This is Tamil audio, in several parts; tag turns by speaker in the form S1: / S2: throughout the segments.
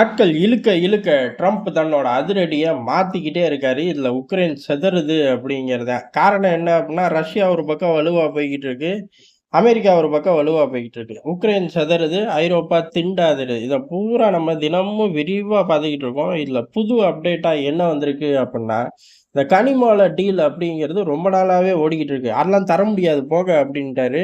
S1: நாட்கள் இழுக்க இழுக்க ட்ரம்ப் தன்னோட அதிரடியை மாற்றிக்கிட்டே இருக்காரு. இதில் உக்ரைன் செதறுது அப்படிங்கிறது தான். காரணம் என்ன அப்படின்னா, ரஷ்யா ஒரு பக்கம் வலுவாக போய்கிட்டு இருக்கு. அமெரிக்கா ஒரு பக்கம் வலுவாக போய்கிட்டு இருக்கு. உக்ரைன் செதறுது ஐரோப்பா திண்டாடுது. இதை பூரா நம்ம தினமும் விரிவாக பார்த்துக்கிட்டு இருக்கோம். இதில் புது அப்டேட்டாக என்ன வந்திருக்கு அப்படின்னா, இந்த கனிமால டீல் அப்படிங்கிறது ரொம்ப நாளாகவே ஓடிக்கிட்டு இருக்கு. அதெல்லாம் தர முடியாது போக அப்படின்ட்டாரு.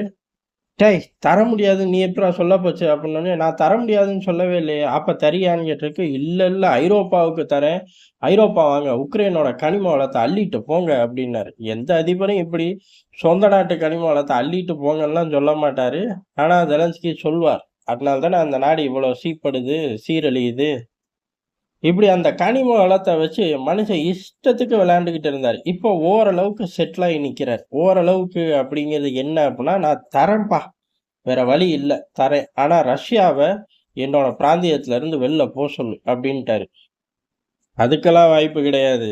S1: டேய்! தர முடியாது நீ எப்புட்றா சொல்ல போச்சு அப்படின்னோனே, நான் தர முடியாதுன்னு சொல்லவே இல்லையே. அப்போ தரியான்னு கேட்டிருக்கு இல்லை இல்லை ஐரோப்பாவுக்கு தரேன். ஐரோப்பா வாங்க உக்ரைனோட கனிம வளத்தை அள்ளிட்டு போங்க அப்படின்னாரு. எந்த அதிபரும் இப்படி சொந்த நாட்டு கனிம வளத்தை அள்ளிட்டு போங்கன்னுலாம் சொல்ல மாட்டாரு. ஆனால் ஜெலன்ஸ்கி சொல்வார். அதனால தானே அந்த நாடு இவ்வளோ சீப்படுது, சீரழியுது. இப்படி அந்த கனிம வளத்தை வச்சு மனுஷன் இஷ்டத்துக்கு விளையாண்டுகிட்டு இருந்தார் இப்போ ஓரளவுக்கு செட்டிலாகி நிற்கிறார் ஓரளவுக்கு அப்படிங்கிறது என்ன அப்படின்னா, நான் தரேன்ப்பா. வேற வழி இல்லை தரேன். ஆனால் ரஷ்யாவை என்னோட பிராந்தியத்திலேருந்து வெளில போக சொல்லு அப்படின்ட்டாரு. அதுக்கெல்லாம் வாய்ப்பு கிடையாது.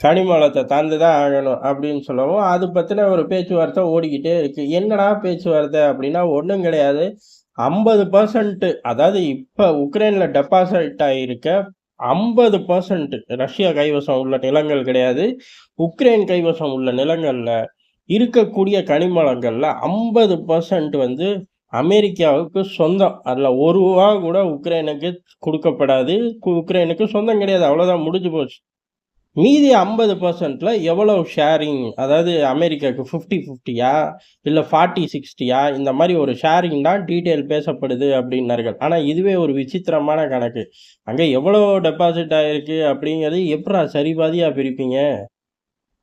S1: கனிம வளத்தை தந்து தான் ஆகணும் அப்படின்னு சொல்லவும், அது பற்றின ஒரு பேச்சுவார்த்தை ஓடிக்கிட்டே இருக்குது என்னடா பேச்சுவார்த்தை அப்படின்னா, ஒன்றும் கிடையாது. 50% அதாவது இப்போ உக்ரைனில் டெபாசிட் ஐம்பது பர்சன்ட் ரஷ்யா கைவசம் உள்ள நிலங்கள் கிடையாது. உக்ரைன் கைவசம் உள்ள நிலங்களில் இருக்கக்கூடிய கனிமலங்களில் ஐம்பது பர்சன்ட் வந்து அமெரிக்காவுக்கு சொந்தம். அதில் ஒரு ரூபா கூட உக்ரைனுக்கு கொடுக்கப்படாது உக்ரைனுக்கு சொந்தம் கிடையாது. அவ்வளோதான் முடிஞ்சு போச்சு. மீதி ஐம்பது பர்சன்ட்டில் எவ்வளவு ஷேரிங் அதாவது அமெரிக்காவுக்கு ஃபிஃப்டி ஃபிஃப்டியா இல்லை ஃபார்ட்டி சிக்ஸ்டியா இந்த மாதிரி ஒரு ஷேரிங் தான் டீட்டெயில் பேசப்படுது அப்படின்னார்கள். ஆனால் இதுவே ஒரு விசித்திரமான கணக்கு. அங்கே எவ்வளோ டெபாசிட் ஆயிருக்கு அப்படிங்கிறது எப்படா சரிபாதியாக பிரிப்பீங்க?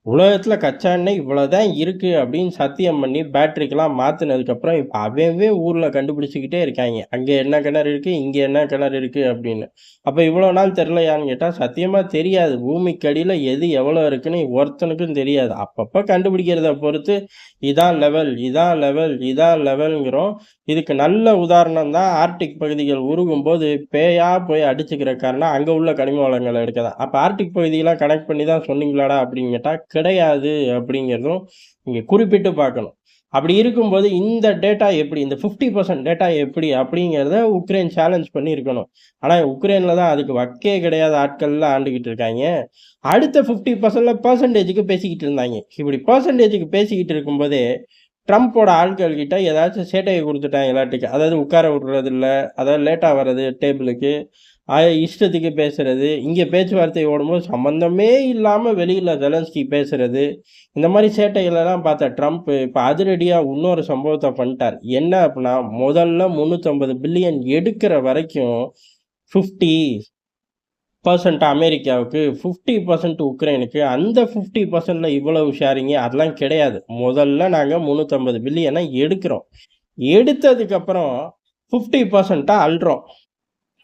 S1: உலகத்தில் கச்சா எண்ணெய் இவ்வளோதான் இருக்குது அப்படின்னு சத்தியம் பண்ணி பேட்ரிக்கெலாம் மாற்றினதுக்கப்புறம் இப்போ அவவே ஊரில் கண்டுபிடிச்சிக்கிட்டே இருக்காங்க அங்கே என்ன கிணறு இருக்குது இங்கே என்ன கிணறு இருக்குது அப்படின்னு. அப்போ இவ்வளோ நாள் தெரிலையான்னு கேட்டால் சத்தியமாக தெரியாது. பூமிக்கு எது எவ்வளோ இருக்குன்னு ஒருத்தனுக்கும் தெரியாது. அப்பப்போ கண்டுபிடிக்கிறத பொறுத்து, இதான் லெவல், இதான் லெவல், இதான் லெவல்ங்கிறோம். இதுக்கு நல்ல உதாரணம் தான் ஆர்டிக் பகுதிகள் உருகும் போது பேயாக போய் அடிச்சுக்கிற காரணம் அங்கே உள்ள கனிம வளங்களை எடுக்க தான். அப்போ ஆர்டிக் பகுதியெல்லாம் கனெக்ட் பண்ணி தான் சொன்னீங்களாடா அப்படின்னு கேட்டால் கிடையாது அப்படிங்கிறதும் நீங்கள் குறிப்பிட்டு பார்க்கணும். அப்படி இருக்கும்போது இந்த டேட்டா எப்படி இந்த 50% டேட்டா எப்படி அப்படிங்கிறத உக்ரைன் சேலஞ்ச் பண்ணி இருக்கணும். உக்ரைனில் தான் அதுக்கு வக்கே கிடையாத ஆட்கள்லாம் ஆண்டுகிட்டு இருக்காங்க அடுத்த ஃபிஃப்டி பர்சன்டில் பர்சன்டேஜுக்கு பேசிக்கிட்டு இருந்தாங்க இப்படி பர்சன்டேஜுக்கு பேசிக்கிட்டு இருக்கும்போதே, ட்ரம்ப்போட ஆட்கள் கிட்ட ஏதாச்சும் கொடுத்துட்டாங்க எல்லாம்ட்டுக்கு அதாவது உட்கார விடுறது இல்லை அதாவது லேட்டாக வர்றது டேபிளுக்கு, இஷ்டத்துக்கு பேசுறது, இங்கே பேச்சுவார்த்தை ஓடும்போது சம்மந்தமே இல்லாமல் வெளியில் ஜெலன்ஸ்கி பேசுறது, இந்த மாதிரி சேட்டைகளெல்லாம் பார்த்த ட்ரம்ப் இப்போ அதிரடியாக இன்னொரு சம்பவத்தை பண்ணிட்டார் என்ன அப்படின்னா, முதல்ல 350 பில்லியன் எடுக்கிற வரைக்கும் 50% அமெரிக்காவுக்கு, 50% உக்ரைனுக்கு, அந்த ஃபிஃப்டி பர்சன்டில் இவ்வளவு ஷேரிங் அதெல்லாம் கிடையாது. முதல்ல நாங்கள் முந்நூற்றம்பது பில்லியனை எடுக்கிறோம். எடுத்ததுக்கப்புறம் ஃபிஃப்டி பர்சண்ட்டாக அல்றோம்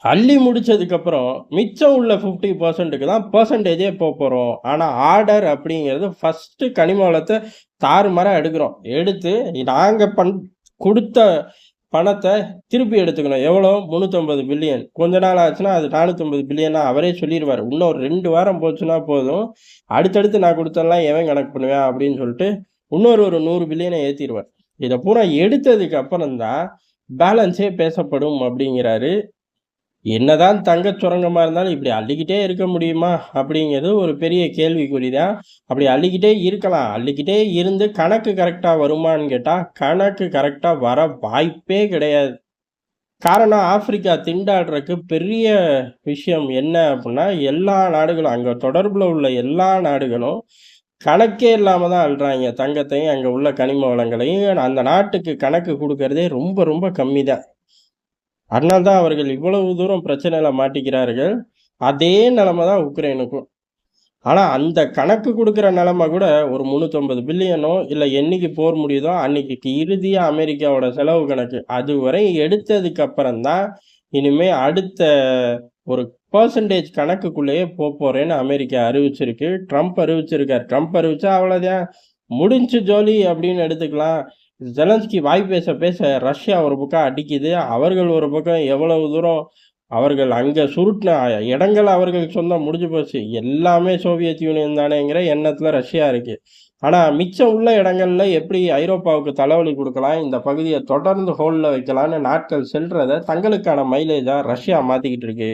S1: அள்ளி முடிச்சதுக்கப்புறம் மிச்சம் உள்ள ஃபிஃப்டி பர்சன்ட்டுக்கு தான் பெர்சன்டேஜே போகிறோம் ஆனால் ஆர்டர் அப்படிங்கிறது ஃபஸ்ட்டு கனிமவளத்தை தாறுமாறாக எடுக்கிறோம். எடுத்து நாங்கள் பண் கொடுத்த பணத்தை திருப்பி எடுத்துக்கணும். எவ்வளோ? 350 பில்லியன். கொஞ்ச நாள் ஆச்சுன்னா அது நானூற்றம்பது பில்லியனாக அவரே சொல்லிடுவார் இன்னும் ஒரு ரெண்டு வாரம் போச்சுன்னா போதும். அடுத்தடுத்து நான் குடுத்ததெல்லாம் எவன் கணக்கு பண்ணுவேன் அப்படின்னு சொல்லிட்டு, இன்னொரு ஒரு நூறு பில்லியனை ஏற்றிடுவார் இதை பூரா எடுத்ததுக்கு அப்புறம் தான் பேலன்ஸே பேசப்படும் அப்படிங்கிறாரு. என்னதான் தங்கச் சுரங்கமாக இருந்தாலும் இப்படி அள்ளிக்கிட்டே இருக்க முடியுமா? அப்படிங்கிறது ஒரு பெரிய கேள்விக்குறி தான். அப்படி அள்ளிக்கிட்டே இருக்கலாம். அள்ளிக்கிட்டே இருந்து கணக்கு கரெக்டாக வருமான்னு கேட்டால் கணக்கு கரெக்டாக வர வாய்ப்பே கிடையாது. காரணம் ஆப்பிரிக்கா திண்டாடுறதுக்கு பெரிய விஷயம் என்ன அப்படின்னா, எல்லா நாடுகளும் அங்கே தொடர்பில் உள்ள எல்லா நாடுகளும் கணக்கே இல்லாமல் தான் அழுறாங்க தங்கத்தையும், அங்கே உள்ள கனிம வளங்களையும். அந்த நாட்டுக்கு கணக்கு கொடுக்கறதே ரொம்ப ரொம்ப கம்மி தான். அதனால தான் அவர்கள் இவ்வளவு தூரம் பிரச்சனையில் மாட்டிக்கிறார்கள். அதே நிலமை தான் உக்ரைனுக்கும். ஆனால் அந்த கணக்கு கொடுக்குற நிலமை கூட ஒரு 350 பில்லியனோ இல்லை என்னைக்கு போர் முடியுதோ அன்னைக்கு இறுதியாக அமெரிக்காவோட செலவு கணக்கு. அதுவரை எடுத்ததுக்கு அப்புறம் தான், இனிமே அடுத்த ஒரு பர்சன்டேஜ் கணக்குக்குள்ளேயே போகிறேன்னு அமெரிக்கா அறிவிச்சிருக்கு. ட்ரம்ப் அறிவிச்சிருக்கார் ட்ரம்ப் அறிவிச்சா அவ்வளோதான். முடிஞ்சு ஜோலி அப்படின்னு எடுத்துக்கலாம். ஜெலன்ஸ்கி வாய் பேச பேச ரஷ்யா ஒரு பக்கம் அடிக்குது. அவர்கள் ஒரு பக்கம் எவ்வளவு தூரம் அவர்கள் அங்கே சுருட்டின இடங்கள் அவர்களுக்கு சொந்தம் முடிஞ்சு போச்சு. எல்லாமே சோவியத் யூனியன் தானேங்கிற எண்ணத்தில் ரஷ்யா இருக்குது ஆனால் மிச்சம் உள்ள இடங்களில் எப்படி ஐரோப்பாவுக்கு தலைவலி கொடுக்கலாம் இந்த பகுதியை தொடர்ந்து ஹோலில் வைக்கலான்னு நாட்கள் செல்றத தங்களுக்கான மைலேஜாக ரஷ்யா மாற்றிக்கிட்டு இருக்கு.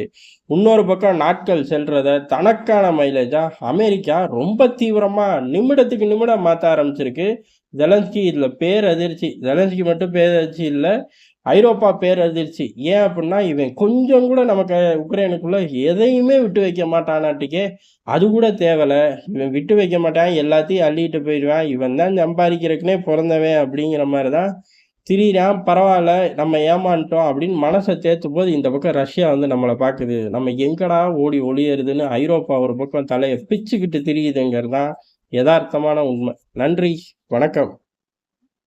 S1: இன்னொரு பக்கம் நாட்கள் செல்றத தனக்கான மைலேஜாக அமெரிக்கா ரொம்ப தீவிரமாக நிமிடத்துக்கு நிமிடம் மாற்ற ஆரம்பிச்சிருக்கு. ஜெலன்ஸ்கி இதில் பேரதிர்ச்சி. ஜெலன்ஸ்கி மட்டும் பேரதிர்ச்சி இல்லை ஐரோப்பா பேரதிர்ச்சி. ஏன் அப்படின்னா இவன் கொஞ்சம் கூட நமக்கு உக்ரைனுக்குள்ள எதையுமே விட்டு வைக்க மாட்டானாட்டிக்கே அது கூட தேவலை இவன் விட்டு வைக்க மாட்டான். எல்லாத்தையும் அள்ளிட்டு போயிடுவான் இவன் தான் சம்பாரிக்கிறதுக்குன்னே பிறந்தவன் அப்படிங்கிற மாதிரி தான் திரியிறான். பரவாயில்ல நம்ம ஏமான்ட்டோம் அப்படின்னு மனசை மனச தேத்தும்போது, இந்த பக்கம் ரஷ்யா வந்து நம்மளை பார்க்குது நம்ம எங்கடா ஓடி ஒளியறதுன்னு ஐரோப்பா ஒரு பக்கம் தலையை பிச்சுக்கிட்டு திரியுதுங்கிறது தான் எதார்த்தமான உண்மை நன்றி, வணக்கம்.